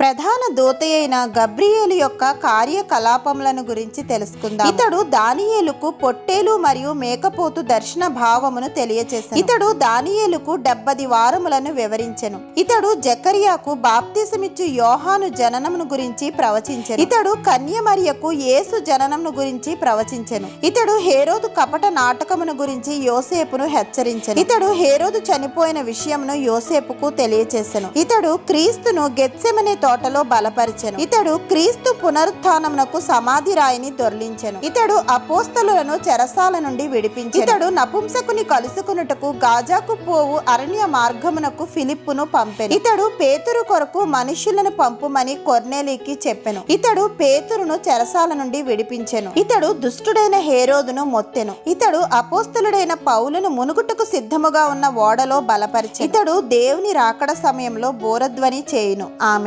ప్రధాన దూత అయిన గబ్రియేలు యొక్క కార్యకలాపములను గురించి తెలుసుకుందాం. ఇతడు దానియేలుకు పొట్టేలు మరియు మేకపోతు దర్శన భావమును తెలియచేశాను ఇతడు దానియేలుకు డెబ్బది వారములను వివరించెను. ఇతడు జకరియాకు బాప్తిసమిచ్చు యోహాను జననమును గురించి ప్రవచించెను. ఇతడు కన్యమరియకు యేసు జననమును గురించి ప్రవచించెను. ఇతడు హేరోదు కపట నాటకమును గురించి యోసేపును హెచ్చరించెను. ఇతడు హేరోదు చనిపోయిన విషయమును యోసేపుకు తెలియచేసెను. ఇతడు క్రీస్తును గెత్సెమనే తోటలో బలపరిచెను. ఇతడు క్రీస్తు పునరుత్నమునకు సమాధి రాయిని దొర్లించెను. ఇతడు అపోస్తలులను చెరసాల నుండి విడిపించి ఇతడు నపుంసకుని కలుసుకున్నటకు గాజాకు పోవు అరణ్య మార్గమునకు ఫిలిప్పును పంపెను. ఇతడు పేతురు కొరకు మనుషులను పంపుమని కొర్నేలికి చెప్పెను. ఇతడు పేతురును చెరసాల నుండి విడిపించెను. ఇతడు దుష్టుడైన హేరోదును మొత్తెను. ఇతడు అపోస్తలుడైన పౌలును మునుగుటకు సిద్ధముగా ఉన్న ఓడలో బలపరిచి ఇతడు దేవుని రాకడ సమయంలో బోరధ్వని చేయును. ఆమె